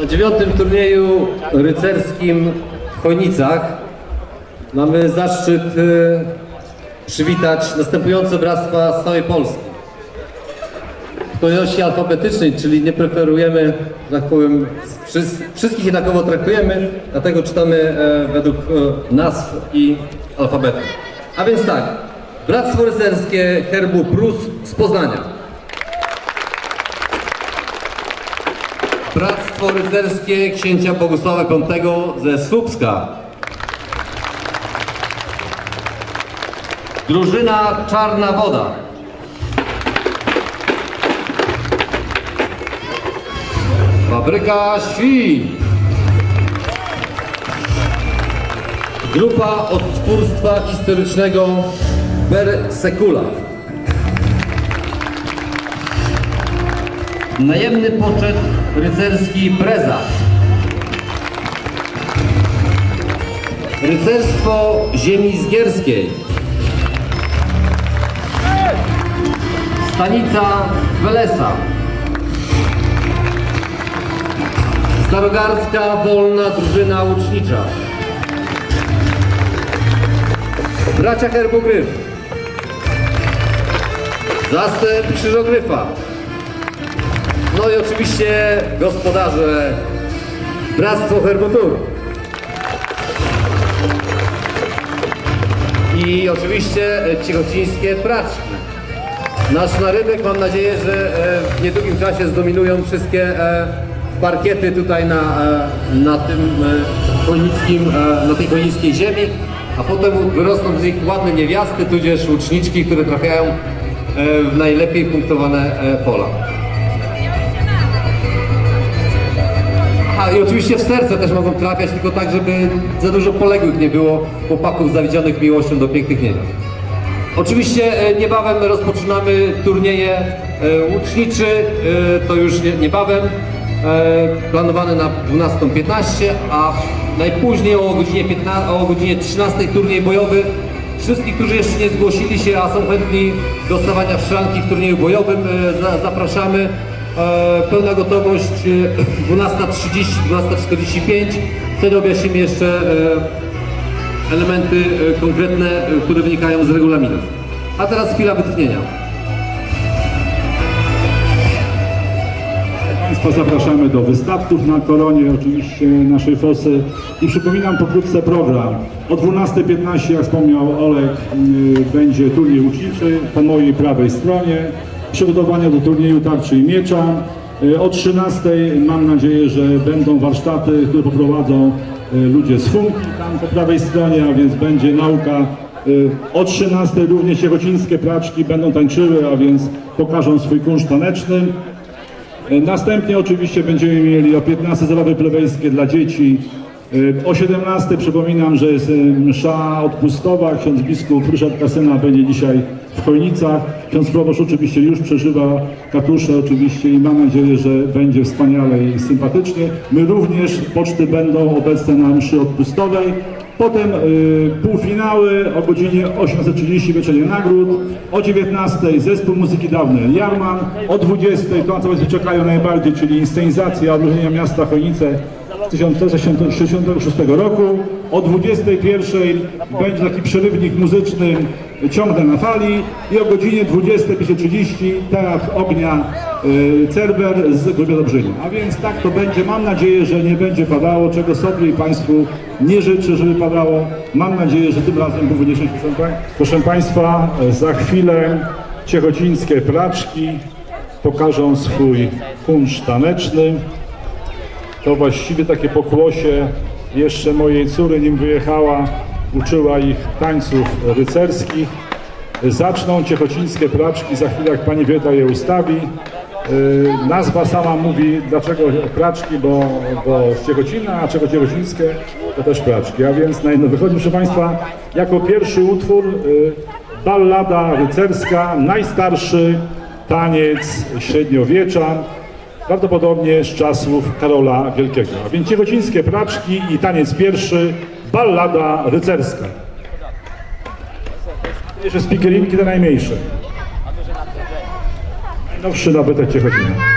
Na dziewiątym turnieju rycerskim w Chojnicach mamy zaszczyt y, przywitać następujące bractwa z całej Polski. W kolejności alfabetycznej, czyli nie preferujemy, tak powiem, wszys- wszystkich jednakowo traktujemy, dlatego czytamy e, według e, nazw i alfabetu. A więc tak, Bractwo Rycerskie Herbu Prus z Poznania. Bractwo Rycerskie Księcia Bogusława V ze Słupska. Drużyna Czarna Woda. Fabryka Świń. Grupa Odtwórstwa Historycznego Bersekula. Najemny poczet rycerski Preza. Rycerstwo Ziemi Zgierskiej. Stanica Welesa. Starogardzka Wolna Drużyna Łucznicza. Bracia Herbogryf. Zastęp Krzyżogryfa. No i oczywiście gospodarze Bractwo Herbotur. I oczywiście e, cichocińskie praczki. Nasz narybek mam nadzieję, że e, w niedługim czasie zdominują wszystkie e, parkiety tutaj na, na tym chojnickim, e, na tej chojnickiej ziemi, a potem wyrosną z nich ładne niewiasty, tudzież łuczniczki, które trafiają w najlepiej punktowane pola. I oczywiście w serce też mogą trafiać, tylko tak, żeby za dużo poległych nie było chłopaków zawiedzionych miłością do pięknych niewiast. Oczywiście e, niebawem rozpoczynamy turnieje e, łuczniczy, e, to już nie, niebawem, e, planowany na 12.15, a najpóźniej o godzinie, 15, o godzinie 13 turniej bojowy. Wszystkich, którzy jeszcze nie zgłosili się, a są chętni do stawania w szranki w turnieju bojowym, e, za, zapraszamy. E, pełna gotowość e, 12.30, 12.45. Wtedy objaśnimy jeszcze e, elementy e, konkretne, e, które wynikają z regulaminów. A teraz chwila wytchnienia. Państwa zapraszamy do wystawców na koronie, oczywiście naszej fosy. I przypominam pokrótce program. O 12.15, jak wspomniał Olek, będzie turniej łuczniczy po mojej prawej stronie. Przygotowania do turnieju tarczy i miecza. Y, O 13.00 mam nadzieję, że będą warsztaty, które poprowadzą y, ludzie z Funki tam po prawej stronie, a więc będzie nauka Y, O 13 również ciechocińskie praczki będą tańczyły, a więc pokażą swój kunszt taneczny. Następnie oczywiście będziemy mieli o 15 zabawy plebejskie dla dzieci. O 17 przypominam, że jest msza odpustowa. Ksiądz biskup Ryszard Kasyna będzie dzisiaj w Chojnicach. Ksiądz proboszcz oczywiście już przeżywa katusze oczywiście i mam nadzieję, że będzie wspaniale i sympatycznie. My również poczty będą obecne na mszy odpustowej. Potem y, półfinały o godzinie 18.30 wieczenie nagród, o 19.00 zespół muzyki dawnej Jarman, o 20.00 to na co Państwo czekają najbardziej, czyli inscenizacja odróżnienia miasta Chojnice z 1966 roku. O 21.00 będzie taki przerywnik muzyczny Ciągnę na fali i o godzinie 20.30 Teatr Ognia y, Cerber z Grubia Dobrzynia. A więc tak to będzie. Mam nadzieję, że nie będzie padało, czego sobie i Państwu nie życzę, żeby padało. Mam nadzieję, że tym razem będzie szczęście. Proszę pa- Proszę Państwa, za chwilę ciechocińskie praczki pokażą swój kunszt taneczny. To właściwie takie pokłosie jeszcze mojej córy, nim wyjechała, uczyła ich tańców rycerskich. Zaczną ciechocińskie praczki, za chwilę jak pani Wieta je ustawi. Yy, Nazwa sama mówi, dlaczego praczki, bo, bo Ciechocina, a czego ciechocińskie, to też praczki. A więc no, wychodzi, proszę Państwa, jako pierwszy utwór yy, ballada rycerska, najstarszy taniec średniowiecza, prawdopodobnie z czasów Karola Wielkiego. A więc ciechocińskie praczki i taniec pierwszy, ballada rycerska. Jeszcze spikerinki te najmniejsze. Najnowszy nabytek Ciechocina.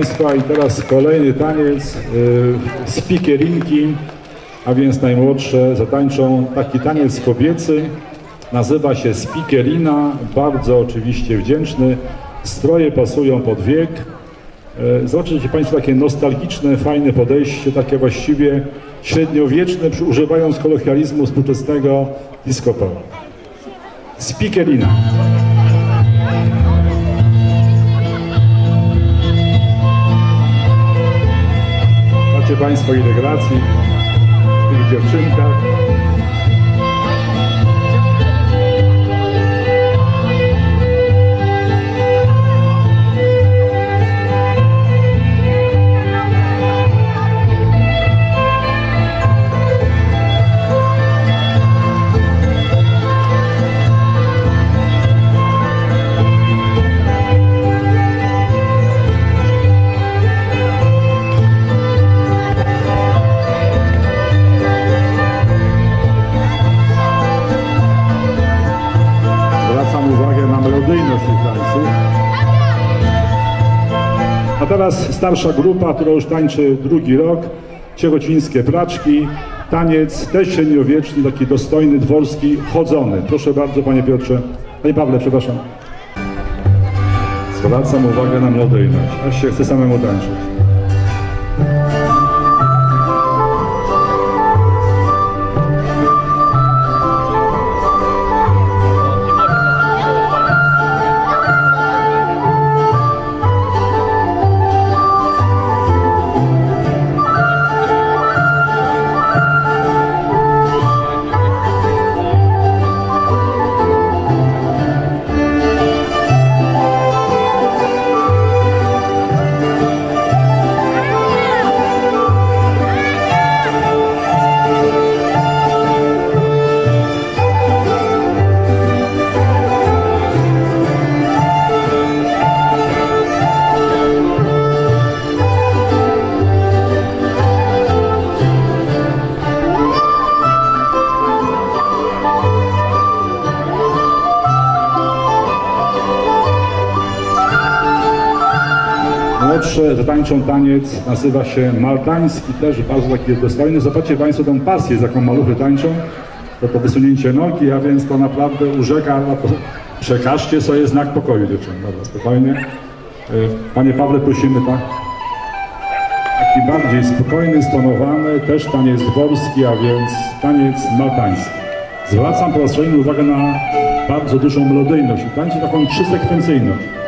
Państwa, i teraz kolejny taniec yy, spikerinki, a więc najmłodsze zatańczą taki taniec kobiecy. Nazywa się spikerina, bardzo oczywiście wdzięczny. Stroje pasują pod wiek. E, Zobaczycie Państwo takie nostalgiczne, fajne podejście, takie właściwie średniowieczne, używając kolokwializmu współczesnego disco polo. Spikerina. Państwo ile gracji w tych dziewczynkach. Teraz starsza grupa, która już tańczy drugi rok. Ciechocińskie Praczki. Taniec też średniowieczny, taki dostojny, dworski, chodzony. Proszę bardzo, panie Piotrze. Panie Pawle, przepraszam. Zwracam uwagę na melodyjność. Aż się chce samemu tańczyć. Zatańczą taniec, nazywa się maltański, też bardzo taki dostojny. Zobaczcie Państwo tą pasję, z jaką maluchy tańczą. To to wysunięcie nogi, a więc to naprawdę urzeka. No to przekażcie sobie znak pokoju dziewczyny. Dobra, spokojnie. Y, Panie Pawle, prosimy tak. Taki bardziej spokojny, stonowany, też taniec dworski, a więc taniec maltański. Zwracam po raz kolejny uwagę na bardzo dużą melodyjność i tańczy taką trzysekwencyjność.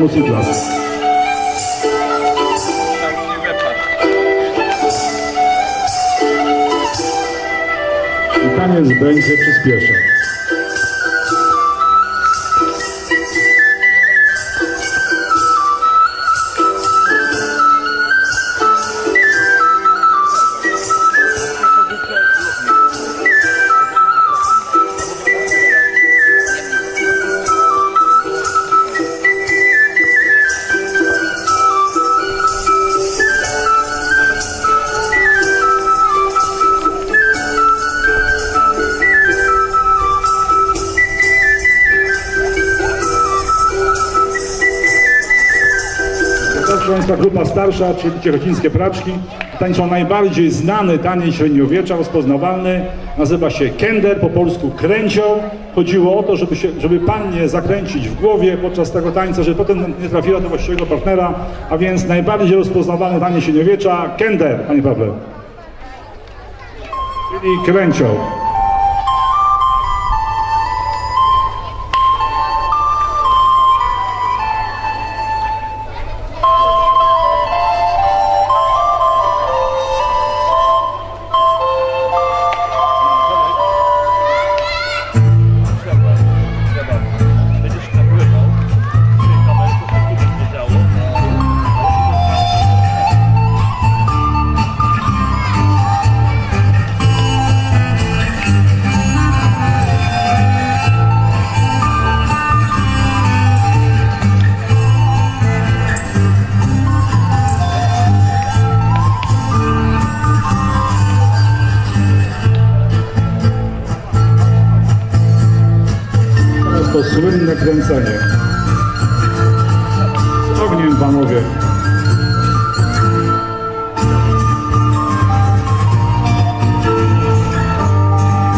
I taniec będzie przyspieszał. Państwa, grupa starsza, czyli ciechocińskie praczki, tańczą najbardziej znany taniec średniowiecza, rozpoznawalny, nazywa się kender, po polsku kręcioł. Chodziło o to, żeby, się, żeby pannie zakręcić w głowie podczas tego tańca, żeby potem nie trafiła do właściwego partnera, a więc najbardziej rozpoznawalny taniec średniowiecza, kender, Panie Pawle. Czyli kręcioł. Słynne kręcenie. Z ogniem, panowie.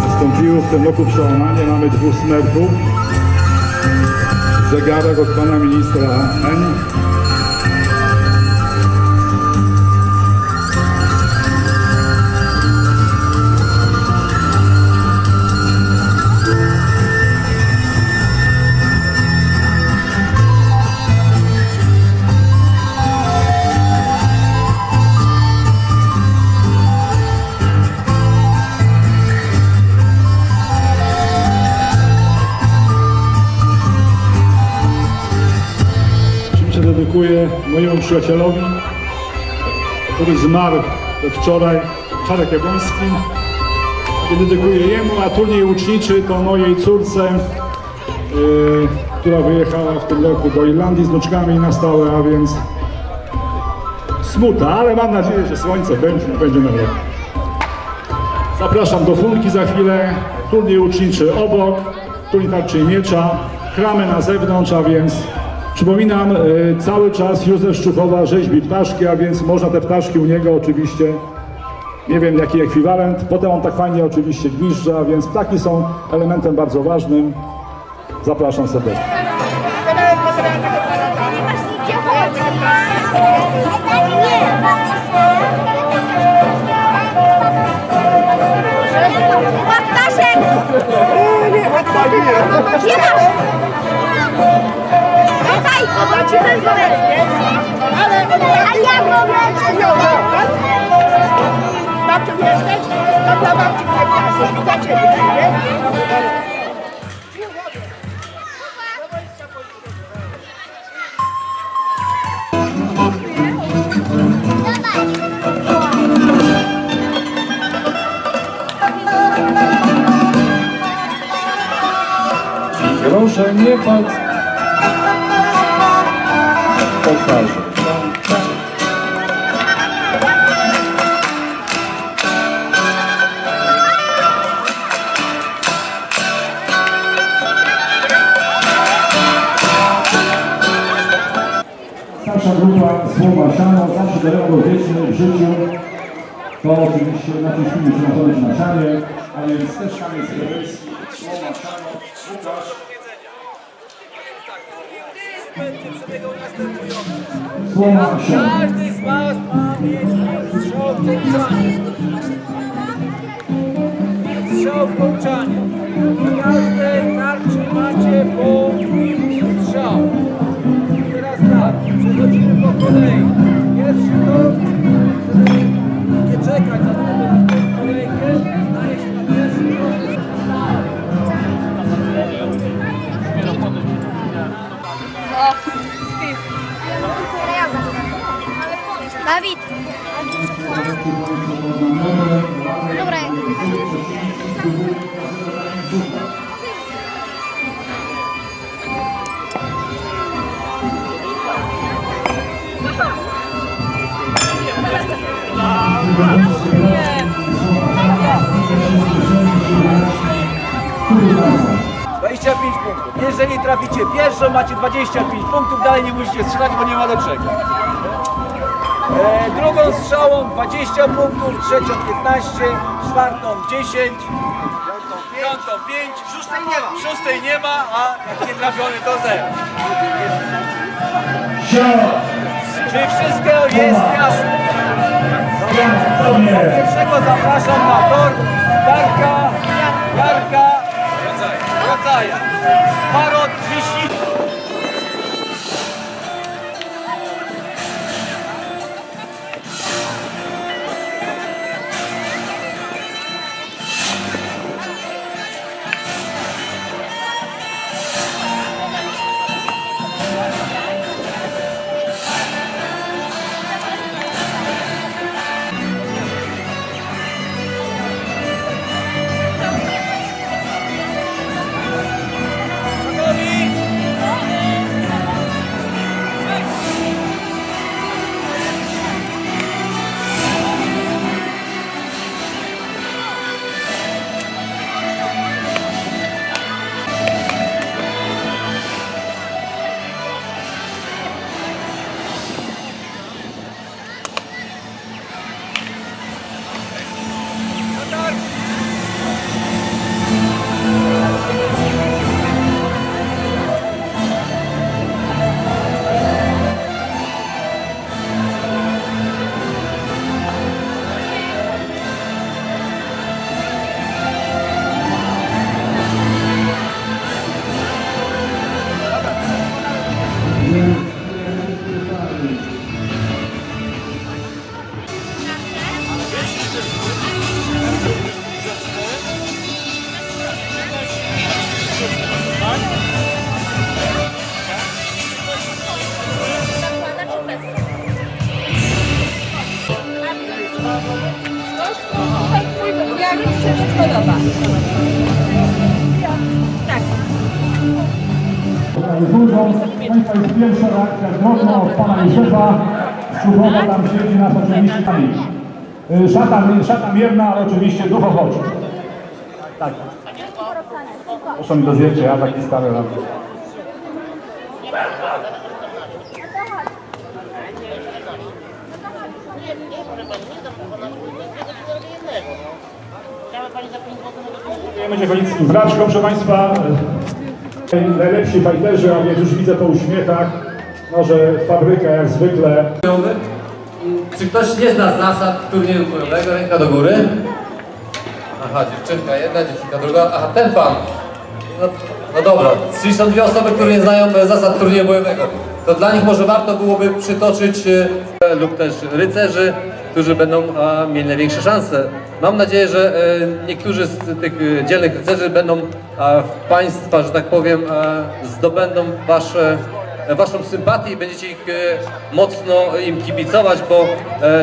Nastąpiło w tym roku przełamanie, mamy dwóch smerfów. Zegarek od pana ministra N. Dedykuję mojemu przyjacielowi, który zmarł wczoraj, Czarek Jabłoński. Dedykuję jemu, a turniej łuczniczy to mojej córce, yy, która wyjechała w tym roku do Irlandii z wnuczkami na stałe, a więc smuta, ale mam nadzieję, że słońce będzie, będzie na niebie. Zapraszam do Funki za chwilę. Turniej uczniczy obok, turniej tarczy i miecza, kramy na zewnątrz, a więc przypominam, y, cały czas Józef Szczuchowa rzeźbi ptaszki, a więc można te ptaszki u niego oczywiście, nie wiem jaki ekwiwalent. Potem on tak fajnie oczywiście gwizdże, a więc ptaki są elementem bardzo ważnym. Zapraszam serdecznie. Ptaszek! Nie masz! Dawaj, zobaczy ten Ale A ja mogę! Babcią jesteś? To dla babci kwiatkasy. I dla ciebie, nie? Proszę nie patrz po twarzy. Starsza grupa Słowa Siano, zawsze darego wieczny w życiu. To oczywiście na tym filmie się nachodzić na sianie, a więc też kamień sreberski, Słowa Siano, Łukasz. Słowa Siano. Każdy z Was ma mieć strzał w kołczanie. Strzał w kołczanie. W każdej tarczy macie po strzał. Teraz tak, przechodzimy po kolei. Pierwszy to, nie czekać za to, Dawid. Dobra. Thank you. 25 punktów. Jeżeli traficie pierwszą, macie 25 punktów, dalej nie musicie strzelać, bo nie ma do czego. E, drugą strzałą 20 punktów, trzecią 15, czwartą 10, piątą 5, szóstej nie ma, szóstej nie ma a jak nie trafiony to 0. Czy wszystko jest jasne? Pierwszego zapraszam na tor Darka, Darka চাই। ভারত বিশ্ব Jak mi się podoba. Dużo, Państwa jest pierwsza reakcja drobna od Pana Józefa. Szczurowa tam siedzi nas oczywiście Szata, szata mierna, ale oczywiście ducho chodzi. Tak. Proszę mi to zdjęcie, ja taki stary lat. Dziękujemy Dziecholickim Braczkom, proszę Państwa. e, Najlepsi fajterzy, a więc już widzę po uśmiechach. Może fabryka jak zwykle. Czy ktoś nie zna zasad turnieju bojowego? Ręka do góry. Aha, dziewczynka jedna, dziewczynka druga. Aha, ten pan. No, no dobra, czyli są dwie osoby, które nie znają e, zasad turnieju bojowego. To dla nich może warto byłoby przytoczyć e, lub też rycerzy, którzy będą mieli największe szanse. Mam nadzieję, że e, niektórzy z tych e, dzielnych rycerzy będą w Państwa, że tak powiem, zdobędą Wasze Waszą sympatię i będziecie ich mocno im kibicować, bo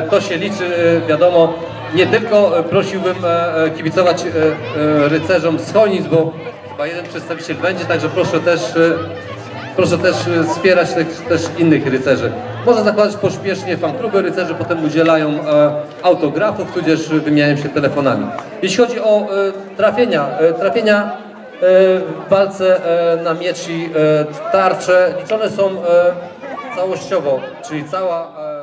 to się liczy, wiadomo, nie tylko prosiłbym kibicować rycerzom z bo chyba jeden przedstawiciel będzie, także proszę też, proszę też e, wspierać też, też innych rycerzy. Można zakładać pośpiesznie fankluby, rycerze potem udzielają e, autografów, tudzież wymieniają się telefonami. Jeśli chodzi o e, trafienia, e, trafienia e, w walce e, na miecz i e, tarcze liczone są e, całościowo, czyli cała e,